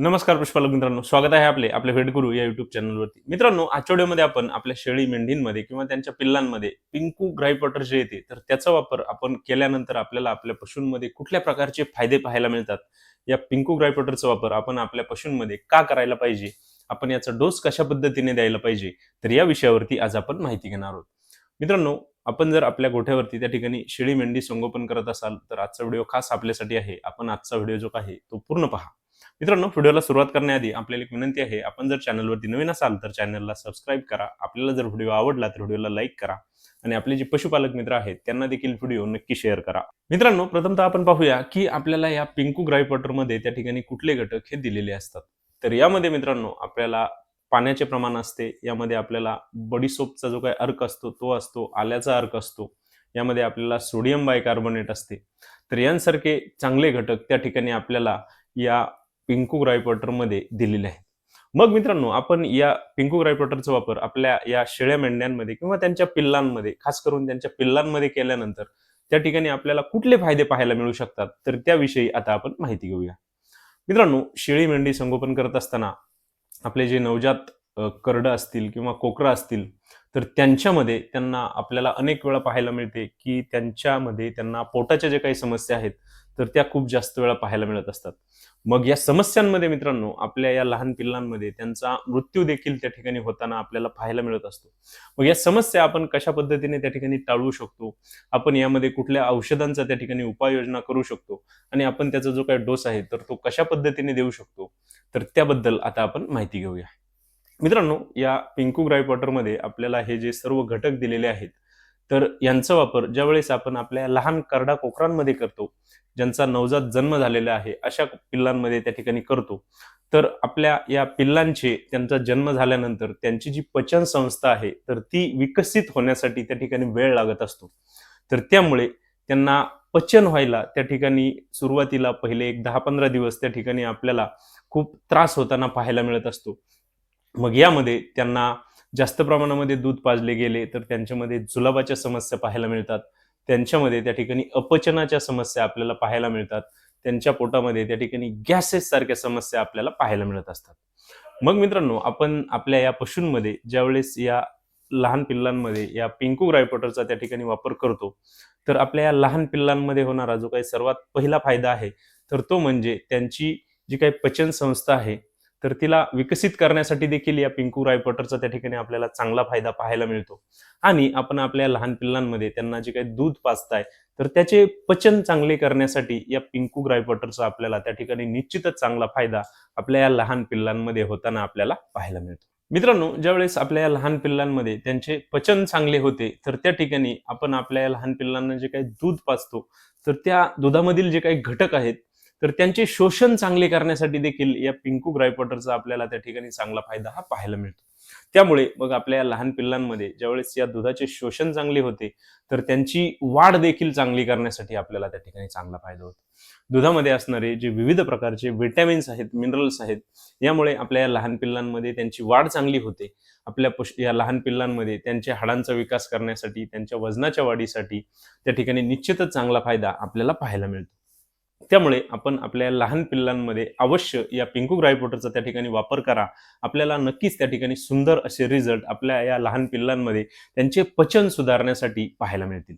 नमस्कार पुष्पालक मित्रांनो स्वागत आहे आपले आपल्या भेट गुरु या युट्यूब चॅनलवरती मित्रांनो आजच्या व्हिडिओमध्ये आपण आपल्या शेळी मेंढींमध्ये किंवा त्यांच्या पिल्लांमध्ये पिंकू ग्राईपॉटर जे येते तर त्याचा वापर आपण केल्यानंतर आपल्याला आपल्या पशूंमध्ये कुठल्या प्रकारचे फायदे पाहायला मिळतात? या पिंकू ग्रायपॉटरचा वापर आपण आपल्या पशूंमध्ये का करायला पाहिजे? आपण याचा डोस कशा पद्धतीने द्यायला पाहिजे? तर या विषयावरती आज आपण माहिती घेणार आहोत. मित्रांनो आपण जर आपल्या गोठ्यावरती त्या ठिकाणी शेळी मेंढी संगोपन करत असाल तर आजचा व्हिडिओ खास आपल्यासाठी आहे. आपण आजचा व्हिडिओ जो आहे तो पूर्ण पहा. मित्रांनो व्हिडिओला सुरुवात करण्याआधी आपल्याला एक विनंती आहे आपण जर चॅनलवरती नवीन असाल तर चॅनलला सबस्क्राईब करा. आपल्याला जर व्हिडिओ आवडला तर व्हिडिओला लाईक करा आणि आपले जे पशुपालक मित्र आहेत त्यांना देखील व्हिडिओ नक्की शेअर करा. मित्रांनो प्रथमतः आपण पाहूया की आपल्याला या पिंकू ग्राईपॉटरमध्ये त्या ठिकाणी कुठले घटक हे दिलेले असतात. तर यामध्ये मित्रांनो आपल्याला पाण्याचे प्रमाण असते यामध्ये आपल्याला बडीसोपचा जो काही अर्क असतो तो असतो आल्याचा अर्क असतो यामध्ये आपल्याला सोडियम बायकार्बोनेट असते. तर यांसारखे चांगले घटक त्या ठिकाणी आपल्याला या पिंकू ग्रायपॉटरमध्ये दिलेले आहेत. मग मित्रांनो आपण या पिंकू ग्रायपॉटरचा वापर आपल्या या शेळ्या मेंढ्यांमध्ये किंवा त्यांच्या पिल्लांमध्ये खास करून त्यांच्या पिल्लांमध्ये केल्यानंतर त्या ठिकाणी आपल्याला कुठले फायदे पाहायला मिळू शकतात? तर त्याविषयी आता आपण माहिती घेऊया. मित्रांनो शेळी मेंढी संगोपन करत असताना आपले जे नवजात करड असतील किंवा कोकरं असतील तर त्यांच्यामध्ये त्यांना आपल्याला अनेक वेळा पाहायला मिळते की त्यांच्यामध्ये त्यांना पोटाच्या ज्या काही समस्या आहेत तर त्या खूप जास्त वेळा पाहायला मिळत असतात. मग या समस्यांमध्ये मित्रांनो आपल्या या लहान पिल्लांमध्ये त्यांचा मृत्यू देखील त्या ठिकाणी होताना आपल्याला पाहायला मिळत असतो. मग या समस्या आपण कशा पद्धतीने त्या ठिकाणी टाळू शकतो? आपण यामध्ये कुठल्या औषधांचा त्या ठिकाणी उपाययोजना करू शकतो? आणि आपण त्याचा जो काही डोस आहे तर तो कशा पद्धतीने देऊ शकतो? तर त्याबद्दल आता आपण माहिती घेऊया. मित्रांनो या पिंकू ग्रायपॉटरमध्ये आपल्याला हे जे सर्व घटक दिलेले आहेत तर यांचा वापर ज्यावेळेस आपण आपल्या लहान करडा कोकरांमध्ये करतो ज्यांचा नवजात जन्म झालेला आहे अशा पिल्लांमध्ये त्या ठिकाणी करतो. तर आपल्या या पिल्लांचे त्यांचा जन्म झाल्यानंतर त्यांची जी पचन संस्था आहे तर ती विकसित होण्यासाठी त्या ठिकाणी वेळ लागत असतो. तर त्यामुळे त्यांना पचन व्हायला त्या ठिकाणी सुरुवातीला पहिले एक दहा पंधरा दिवस त्या ठिकाणी आपल्याला खूप त्रास होताना पाहायला मिळत असतो. मग यामध्ये त्यांना जास्त प्रमाणामध्ये दूध पाजले गेले तर त्यांच्यामध्ये जुलाबाच्या समस्या पाहायला मिळतात. त्यांच्यामध्ये त्या ठिकाणी अपचनाच्या समस्या आपल्याला पाहायला मिळतात. त्यांच्या पोटामध्ये त्या ठिकाणी गॅसेस सारख्या समस्या आपल्याला पाहायला मिळत असतात. मग मित्रांनो आपण आपल्या या पशूंमध्ये ज्यावेळेस या लहान पिल्लांमध्ये या पिंकू ग्रायपॉटरचा त्या ठिकाणी वापर करतो तर आपल्या या लहान पिल्लांमध्ये होणारा जो काही सर्वात पहिला फायदा आहे तर तो म्हणजे त्यांची जी काही पचन संस्था आहे तर तिला विकसित करण्यासाठी देखील या पिंकू रायपॉटरचा त्या ठिकाणी आपल्याला चांगला फायदा पाहायला मिळतो. आणि आपण आपल्या लहान पिल्लांमध्ये त्यांना जे काही दूध पाचताय तर त्याचे पचन चांगले करण्यासाठी या पिंकू ग्रायपॉटरचा आपल्याला त्या ठिकाणी निश्चितच चांगला फायदा आपल्या या लहान पिल्लांमध्ये होताना आपल्याला पाहायला मिळतो. मित्रांनो ज्यावेळेस आपल्या या लहान पिल्लांमध्ये त्यांचे पचन चांगले होते तर त्या ठिकाणी आपण आपल्या या लहान पिल्लांना जे काही दूध पाचतो तर त्या दुधामधील जे काही घटक आहेत तर त्यांचे शोषण चांगले करण्यासाठी देखील या पिंकू ग्रायपॉटरचा आपल्याला त्या ठिकाणी चांगला फायदा हा पाहायला मिळतो. त्यामुळे मग आपल्या लहान पिल्लांमध्ये ज्यावेळेस या दुधाचे शोषण चांगले होते तर त्यांची वाढ देखील चांगली करण्यासाठी आपल्याला त्या ठिकाणी चांगला फायदा होतो. दुधामध्ये असणारे जे विविध प्रकारचे विटॅमिन्स आहेत मिनरल्स आहेत यामुळे आपल्या या लहान पिल्लांमध्ये त्यांची वाढ चांगली होते. आपल्या पश या लहान पिल्लांमध्ये त्यांच्या हाडांचा विकास करण्यासाठी त्यांच्या वजनाच्या वाढीसाठी त्या ठिकाणी निश्चितच चांगला फायदा आपल्याला पाहायला मिळतो. त्यामुळे आपण आपल्या लहान पिल्लांमध्ये अवश्य या पिंकू ग्रायपोटरचा त्या ठिकाणी वापर करा. आपल्याला नक्कीच त्या ठिकाणी सुंदर असे रिझल्ट आपल्या या लहान पिल्लांमध्ये त्यांचे पचन सुधारण्यासाठी पाहायला मिळतील.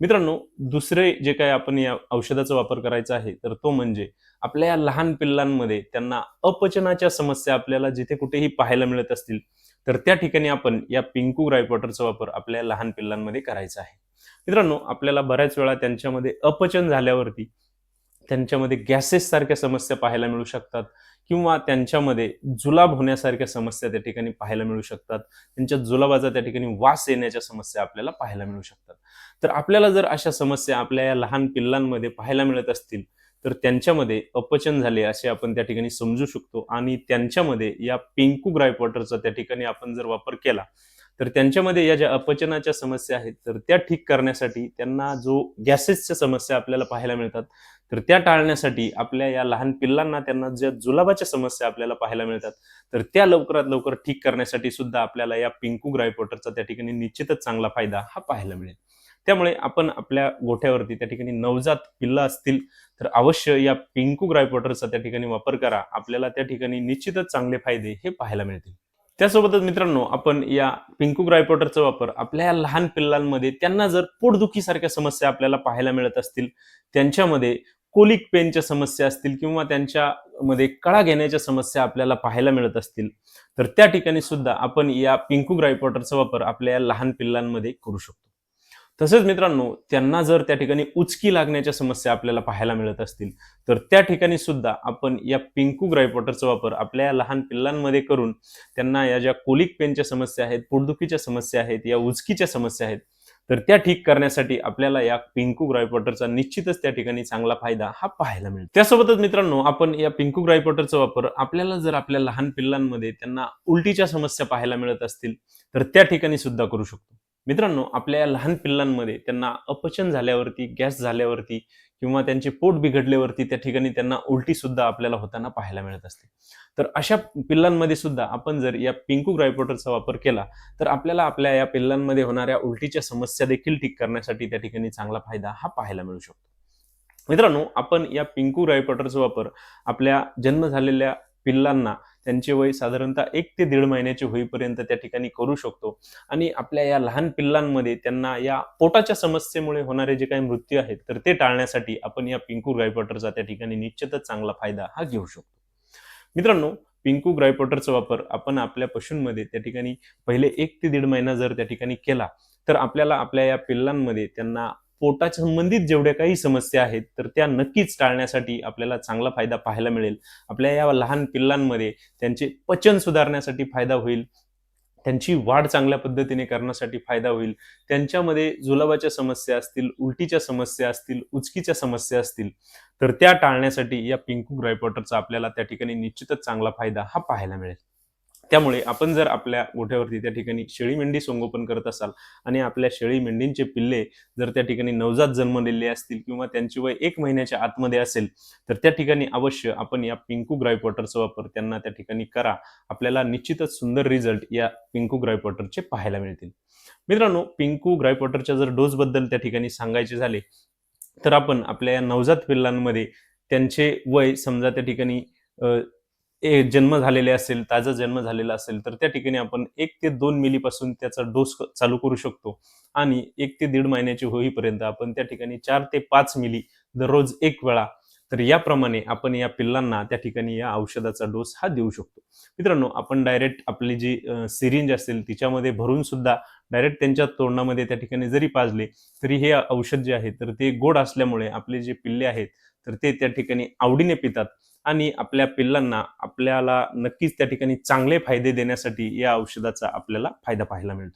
मित्रांनो दुसरे जे काय आपण या औषधाचा वापर करायचा आहे तर तो म्हणजे आपल्या या लहान पिल्लांमध्ये त्यांना अपचनाच्या समस्या आपल्याला जिथे कुठेही पाहायला मिळत असतील तर त्या ठिकाणी आपण या पिंकू ग्रायपॉटरचा वापर आपल्या लहान पिल्लांमध्ये करायचा आहे. मित्रांनो आपल्याला बऱ्याच वेळा त्यांच्यामध्ये अपचन झाल्यावरती त्यांच्यामध्ये गॅसेस सारख्या समस्या पाहायला मिळू शकतात किंवा त्यांच्यामध्ये जुलाब होण्यासारख्या समस्या त्या ठिकाणी पाहायला मिळू शकतात. त्यांच्या जुलाबाचा त्या ठिकाणी वास येण्याच्या समस्या आपल्याला पाहायला मिळू शकतात. तर आपल्याला जर अशा समस्या आपल्या या लहान पिल्लांमध्ये पाहायला मिळत असतील तर त्यांच्यामध्ये अपचन झाले असे आपण त्या ठिकाणी समजू शकतो. आणि त्यांच्यामध्ये या पिंकू ग्रायपॉटरचा त्या ठिकाणी आपण जर वापर केला तर त्यांच्यामध्ये या ज्या अपचनाच्या समस्या आहेत तर त्या ठीक करण्यासाठी त्यांना जो गॅसेसच्या समस्या आपल्याला पाहायला मिळतात तर त्या टाळण्यासाठी आपल्या या लहान पिल्लांना त्यांना ज्या जुलाबाच्या समस्या आपल्याला पाहायला मिळतात तर त्या लवकरात लवकर ठीक करण्यासाठी सुद्धा आपल्याला या पिंकू ग्रायपोटरचा त्या ठिकाणी निश्चितच चांगला फायदा हा पाहायला मिळेल. त्यामुळे आपण आपल्या गोठ्यावरती त्या ठिकाणी नवजात पिल्ला असतील तर अवश्य या पिंकू ग्रायपोटरचा त्या ठिकाणी वापर करा. आपल्याला त्या ठिकाणी निश्चितच चांगले फायदे हे पाहायला मिळतील. त्यासोबतच मित्रांनो आपण या पिंकू ग्रायपोटरचा वापर आपल्या या लहान पिल्लांमध्ये त्यांना जर पोटदुखीसारख्या समस्या आपल्याला पाहायला मिळत असतील त्यांच्यामध्ये कोलिक पेनच्या समस्या असतील किंवा त्यांच्यामध्ये कळा घेण्याच्या समस्या आपल्याला पाहायला मिळत असतील तर त्या ठिकाणी सुद्धा आपण या पिंकू ग्रायपोटरचा वापर आपल्या या लहान पिल्लांमध्ये करू शकतो. तसेच मित्रांनो त्यांना जर त्या ठिकाणी उचकी लागण्याच्या समस्या आपल्याला पाहायला मिळत असतील तर त्या ठिकाणी सुद्धा आपण या पिंकू ग्रायपॉटरचा वापर आपल्या लहान पिल्लांमध्ये करून त्यांना या ज्या कोलिक पेनच्या समस्या आहेत पोटदुखीच्या समस्या आहेत या उचकीच्या समस्या आहेत तर त्या ठीक करण्यासाठी आपल्याला या पिंकू ग्रायपॉटरचा निश्चितच त्या ठिकाणी चांगला फायदा हा पाहायला मिळतो. त्यासोबतच मित्रांनो आपण या पिंकू ग्रायपॉटरचा वापर आपल्याला जर आपल्या लहान पिल्लांमध्ये त्यांना उलटीच्या समस्या पाहायला मिळत असतील तर त्या ठिकाणी सुद्धा करू शकतो. मित्रांनो आपल्या या लहान पिल्लांमध्ये त्यांना अपचन झाल्यावरती गॅस झाल्यावरती किंवा त्यांचे पोट बिघडल्यावरती त्या ठिकाणी त्यांना उलटी सुद्धा आपल्याला होताना पाहायला मिळत असते. तर अशा पिल्लांमध्ये सुद्धा आपण जर या पिंकू ग्रायपोटरचा वापर केला तर आपल्याला आपल्या या पिल्लांमध्ये होणाऱ्या उलटीच्या समस्या देखील ठीक करण्यासाठी त्या ठिकाणी चांगला फायदा हा पाहायला मिळू शकतो. मित्रांनो आपण या पिंकू ग्रायपोटरचा वापर आपल्या जन्म झालेल्या पिल्लांना त्यांचे वय साधारणतः एक ते दीड महिन्याचे होईपर्यंत त्या ठिकाणी करू शकतो. आणि आपल्या या लहान पिल्लांमध्ये त्यांना या पोटाच्या समस्येमुळे होणारे जे काही मृत्यू आहेत तर ते टाळण्यासाठी आपण या पिंकू ग्रायपॉटरचा त्या ठिकाणी निश्चितच चांगला फायदा हा घेऊ शकतो. मित्रांनो पिंकू ग्रायपॉटरचा वापर आपण आपल्या पशूंमध्ये त्या ठिकाणी पहिले एक ते दीड महिना जर त्या ठिकाणी केला तर आपल्याला आपल्या या पिल्लांमध्ये त्यांना पोटाच्या संबंधित जेवढ्या काही समस्या आहेत तर त्या नक्कीच टाळण्यासाठी आपल्याला चांगला फायदा पाहायला मिळेल. आपल्या या लहान पिल्लांमध्ये त्यांचे पचन सुधारण्यासाठी फायदा होईल. त्यांची वाढ चांगल्या पद्धतीने करण्यासाठी फायदा होईल. त्यांच्यामध्ये जुलाबाच्या समस्या असतील उलटीच्या समस्या असतील उचकीच्या समस्या असतील तर त्या टाळण्यासाठी या पिंकू ग्रायपॉटरचा आपल्याला त्या ठिकाणी निश्चितच चांगला फायदा हा पाहायला मिळेल. त्यामुळे आपण जर आपल्या गोठ्यावरती त्या ठिकाणी शेळी मेंढी संगोपन करत असाल आणि आपल्या शेळी मेंढींचे पिल्ले जर त्या ठिकाणी नवजात जन्मलेले असतील किंवा त्यांची वय एक महिन्याच्या आतमध्ये असेल तर त्या ठिकाणी अवश्य आपण या पिंकू ग्रायपॉटरचा वापर त्यांना त्या ठिकाणी करा. आपल्याला निश्चितच सुंदर रिझल्ट या पिंकू ग्रायपॉटरचे पाहायला मिळतील. मित्रांनो पिंकू ग्रायपॉटरच्या जर डोसबद्दल त्या ठिकाणी सांगायचे झाले तर आपण आपल्या या नवजात पिल्लांमध्ये त्यांचे वय समजा त्या ठिकाणी जन्म झालेले असेल ताजा जन्म झालेला असेल तर त्या ठिकाणी आपण एक ते दोन मिलीपासून त्याचा डोस चालू करू शकतो. आणि एक ते दीड महिन्याची होईपर्यंत आपण त्या ठिकाणी चार ते पाच मिली दररोज एक वेळा तर याप्रमाणे आपण या पिल्लांना त्या ठिकाणी या औषधाचा डोस हा देऊ शकतो. मित्रांनो आपण डायरेक्ट आपली जी सिरिंज असेल तिच्यामध्ये भरून सुद्धा डायरेक्ट त्यांच्या तोंडामध्ये त्या ठिकाणी जरी पाजले तरी हे औषध जे आहे तर ते गोड असल्यामुळे आपले जे पिल्ले आहेत तर ते त्या ठिकाणी आवडीने पितात. आणि आपल्या पिल्लांना आपल्याला नक्कीच त्या ठिकाणी चांगले फायदे देण्यासाठी या औषधाचा आपल्याला फायदा पाहायला मिळतो.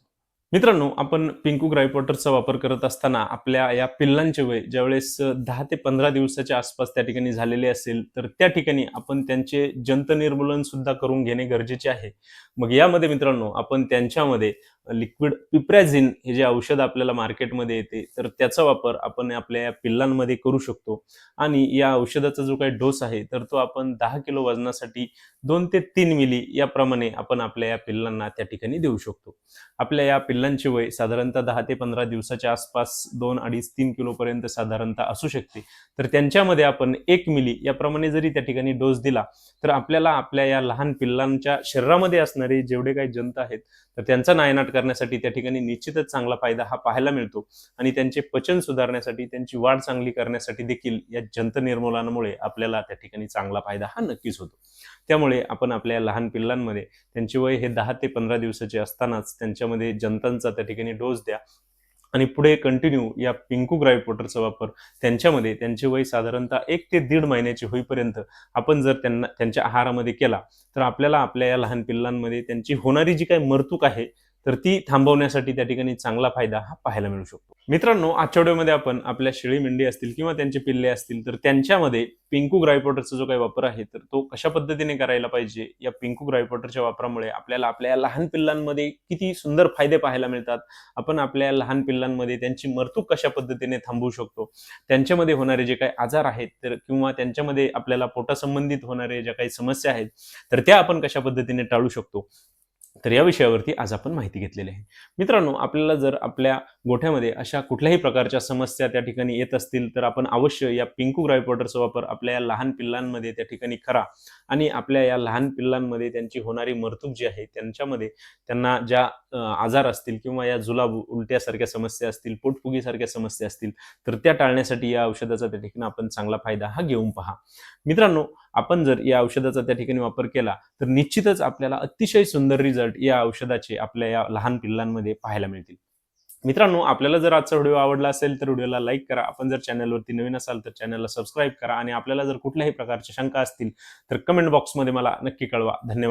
मित्रांनो आपण पिंकू ग्रायपॉटरचा वापर करत असताना आपल्या या पिल्लांचे वय ज्यावेळेस दहा ते पंधरा दिवसाच्या आसपास त्या ठिकाणी झालेले असेल तर त्या ठिकाणी आपण त्यांचे जंत निर्मूलन सुद्धा करून घेणे गरजेचे आहे. मग यामध्ये मित्रांनो आपण त्यांच्यामध्ये लिक्विड पिप्रॅझिन हे जे औषध आपल्याला मार्केटमध्ये येते तर त्याचा वापर आपण आपल्या या पिल्लांमध्ये करू शकतो. आणि या औषधाचा जो काही डोस आहे तर तो आपण दहा किलो वजनासाठी दोन ते तीन मिली याप्रमाणे आपण आपल्या या पिल्लांना त्या ठिकाणी देऊ शकतो. आपल्या या पिल्लांचे वय साधारणतः दहा ते पंधरा दिवसाच्या आसपास दोन अडीच तीन किलोपर्यंत साधारणतः असू शकते. तर त्यांच्यामध्ये आपण एक मिली याप्रमाणे जरी त्या ठिकाणी डोस दिला तर आपल्याला आपल्या या लहान पिल्लांच्या शरीरामध्ये असणारे जेवढे काही जंत आहेत तर त्यांचा नायनाट करण्यासाठी त्या ठिकाणी निश्चितच चांगला फायदा हा पाहायला मिळतो. आणि त्यांचे पचन सुधारण्यासाठी त्यांची वाढ चांगली करण्यासाठी देखील या जंत निर्मूलनामुळे आपल्याला त्या ठिकाणी चांगला फायदा हा नक्कीच होतो. त्यामुळे आपण आपल्या लहान पिल्लांमध्ये त्यांचे वय हे दहा ते पंधरा दिवसाचे असतानाच त्यांच्यामध्ये जंतांचा त्या ठिकाणी डोस द्या. आणि पुढे कंटिन्यू या पिंकू ग्रायपॉटरचा वापर त्यांच्यामध्ये त्यांचे वय साधारणतः एक ते दीड महिन्याचे होईपर्यंत आपण जर त्यांना त्यांच्या आहारामध्ये केला तर आपल्याला आपल्या या लहान पिल्लांमध्ये त्यांची होणारी जी काही मरतूक आहे तर ती थांबवण्यासाठी त्या ठिकाणी चांगला फायदा हा पाहायला मिळू शकतो. मित्रांनो आजच्या व्हिडिओमध्ये आपण आपल्या शेळी मेंढी असतील किंवा त्यांचे पिल्ले असतील तर त्यांच्यामध्ये पिंकू ग्रायपॉटरचा जो काही वापर आहे तर तो कशा पद्धतीने करायला पाहिजे? या पिंकू ग्रायपॉटरच्या वापरामुळे आपल्याला आपल्या लहान पिल्लांमध्ये किती सुंदर फायदे पाहायला मिळतात? आपण आपल्या लहान पिल्लांमध्ये त्यांची मरतूक कशा पद्धतीने थांबवू शकतो? त्यांच्यामध्ये होणारे जे काही आजार आहेत तर किंवा त्यांच्यामध्ये आपल्याला पोटासंबंधित होणारे ज्या काही समस्या आहेत तर त्या आपण कशा पद्धतीने टाळू शकतो? तर या विषयावरती आज आपण माहिती घेतलेली आहे. मित्रांनो आपल्याला जर आपल्या गोठ्यामध्ये अशा कुठल्याही प्रकारच्या समस्या त्या ठिकाणी येत असतील तर आपण अवश्य या पिंकू ग्राय पावडरचा वापर आपल्या या लहान पिल्लांमध्ये त्या ठिकाणी करा. आणि आपल्या या लहान पिल्लांमध्ये त्यांची होणारी मरतूक जी आहे त्यांच्यामध्ये त्यांना ज्या आजार असतील किंवा या जुलाब उलट्यासारख्या समस्या असतील पोटफुगीसारख्या समस्या असतील तर त्या टाळण्यासाठी या औषधाचा त्या ठिकाणी आपण चांगला फायदा हा घेऊन पहा. मित्रांनो आपण जर या औषधाचा त्या ठिकाणी वापर केला तर निश्चितच आपल्याला अतिशय सुंदर रिझल्ट या औषधाचे आपल्या या लहान पिल्लांमध्ये पाहायला मिळतील. मित्रांनो आपल्याला जर आजचा व्हिडिओ आवडला असेल तर व्हिडिओला लाईक करा. आपण जर चॅनलवरती नवीन असाल तर चॅनलला सबस्क्राईब करा. आणि आपल्याला जर कुठल्याही प्रकारच्या शंका असतील तर कमेंट बॉक्समध्ये मला नक्की कळवा. धन्यवाद.